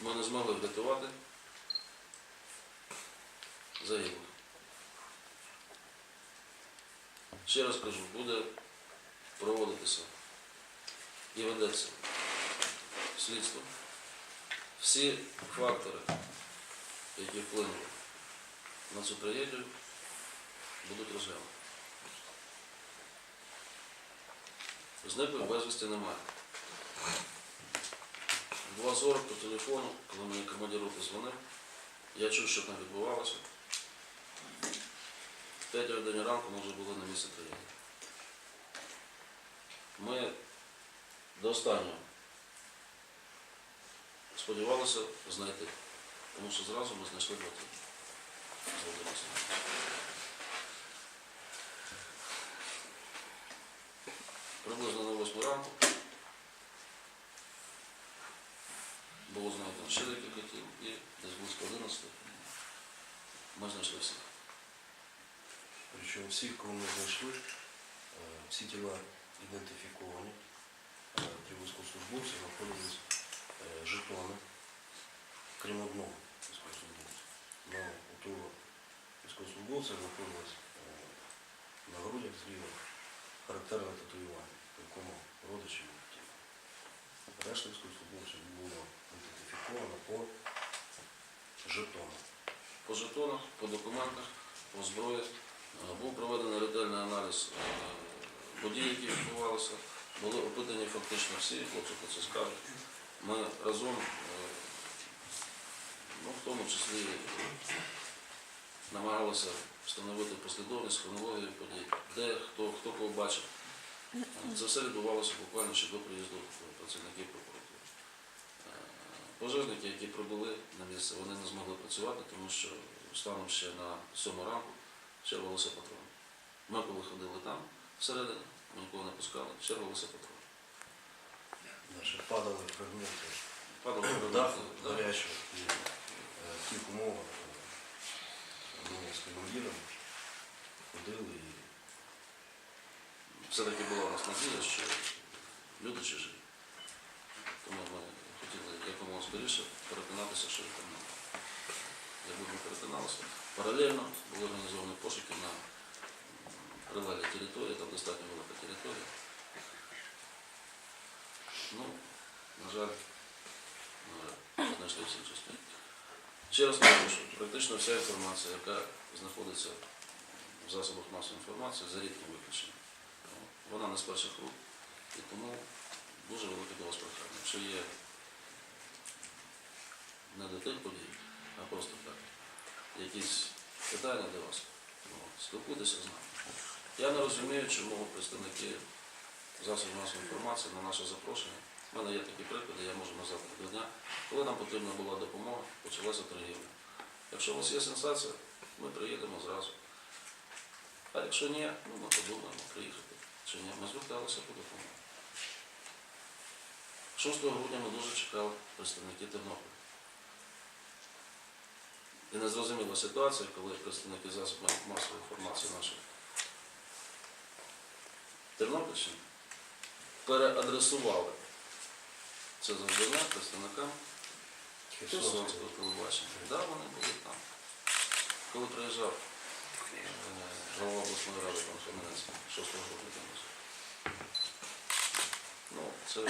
ми не змогли врятувати загиблих. Ще раз кажу, буде проводитися і ведеться слідство. Всі фактори, які вплинули на цю трагедію, будуть розглянуті. Зниклих безвісті немає. В 2.40 по телефону, коли мені командир роти дзвонив, я чув, що там відбувалося. В 5 годині ранку ми вже були на місці трагедії. Ми до останнього сподівалися знайти, тому що зразу ми знайшли тіла. Приблизно на 8 ранку було знайдено ще декілька тіл і десь близько 11 ми знайшли всіх. Причому всіх, кого ми знайшли, е, всі тіла ідентифіковані. Е, Три військовослужбовці знаходились е, жетони, крім одного військовослужбовця. Но у того військовослужбовця знаходилось е, на грудях зліва характерне татуювання, якому родичі. Решта військовослужбовців було ідентифіковано по жетонам. По жетонах, по документах, по зброї е, був проведений ретельний аналіз е, подій, які відбувалися. Були опитані фактично всі, хлопці про це скажуть. Ми разом, е, ну, в тому числі, намагалися встановити послідовність, хронологію подій, де хто, хто кого бачив. Це все відбувалося буквально ще до приїзду працівників прокуратури. Пожежники, які прибули на місце, вони не змогли працювати, тому що станом ще на 7 ранку чергувалися патрони. Ми коли ходили там, всередині, ми нікого не пускали, чергувалися патрони. Наші падали фрагменти Падали да. гарячого і тих умовах е, ми з командиром ходили і все-таки була у нас надія, що люди ще живі. Тому ми хотіли якомога скоріше переконатися, що їх там немає. Якби ми переконалися, паралельно були організовані пошуки на м, прилеглій території, там достатньо велика територія. Ну, на жаль, на жаль, знайшли всі частини. Ще раз наголошую, практично вся інформація, яка знаходиться в засобах масової інформації, за рідким виключенням. Вона не з перших рук, і тому дуже велике до вас прохання. Якщо є не до тих подій, а просто так, якісь питання до вас, ну, спілкуйтеся з нами. Я не розумію, чому представники засобів масової інформації на наше запрошення. У мене є такі приклади, я можу назвати до дня. Коли нам потрібна була допомога, почалася торгівля. Якщо у вас є сенсація, ми приїдемо зразу. А якщо ні, ну ми подумаємо, приїхати чи ні. Ми зверталися по допомогу. 6 грудня ми дуже чекали представників Тернополя. І незрозуміла ситуація, коли представники засобів масової інформації нашої Тернопільщини переадресували це завдання представникам Херсонського телебачення. Да, вони були там. Коли приїжджав е, голова обласної ради пан Фомінець 6 грудня. Ну, це